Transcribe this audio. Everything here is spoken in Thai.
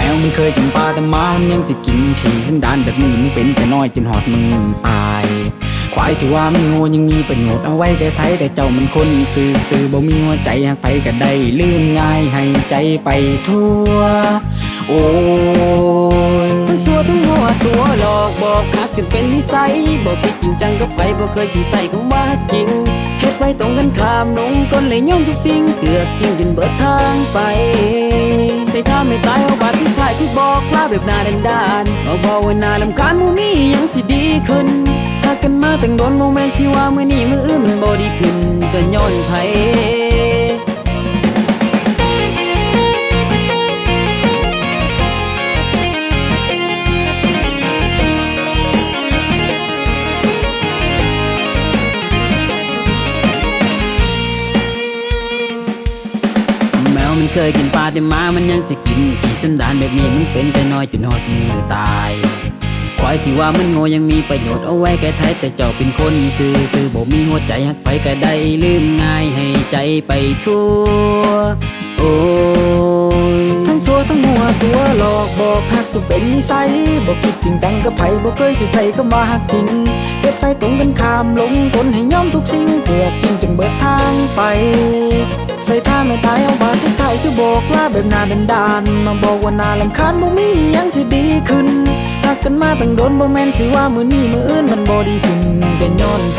มวมันเคยกินปลาแต่มามันยังสิกินขี่สันดานแบบนี้มึงเป็นแต่น้อยจนหอดมือตาย ควายที่ว่ามันโง่ยังมีประโยชน์เอาไว้แต่ไทยแต่เจ้ามันคนซื่อซื่อบ่มีหัวใจหักไปก็ได้ลืมง่ายให้ใจไปทั่ว โอ้ยทั้งสัวทั้งหัวตัวหลอกบอกคักจนเป็นนิสัยบอกคิดจริงจังกับใครบอกเคยสิใส่คำว่าจริงเฮ็ดไฟตรงกันข้ามลงต้นเลยย่อมทุกสิ่งเกือกกินจนเบิดทางไปใส่ท่าไม่ต แบบนาดันดานเอาบอกว่านาลำคาญมูมียังสิดีขึ้นหากกันมาตั้งโดนโมเมนต์ที่ว่าเมื่อนี้มืออื่นมันบ่ดีขึ้นก็ย้อนไผ มันเคยกินปลาแต่มามันยังสิกิน ที่สันดานแบบนี้มันเป็นแต่น้อยจนหอดมือตายควายที่ว่ามันโง่ยังมีประโยชน์เอาไว้แก่ไทยแต่เจ้าเป็นคนซื่อซื่อบ่มีหัวใจหักไปก็ได้ลืมง่ายให้ใจไปทั่วโอ้ยทั้งสัวทั้งหัวตัวหลอกบอกหักตัวเป็นนิสัยบอกคิดจริงจังกับไผบอกเคยสิใส่ก็มาหักจริงเฮ็ดไฟตรงกันข้ามลงทนให้ยอมทุกสิ่งเกือบกินจนเบิดทางไป ใส่ท่าไม่ตายเอาบาดสุดท้ายคือ บอกลาแบบนาดันดานมาบอกว่านาลำคาญบ่มียังสิดีขึ้นหักกันมาตั้งโดนบ่แม่นสิว่ามือนี้มืออื่นมันบ่ดีขึ้นก็ย้อนไผ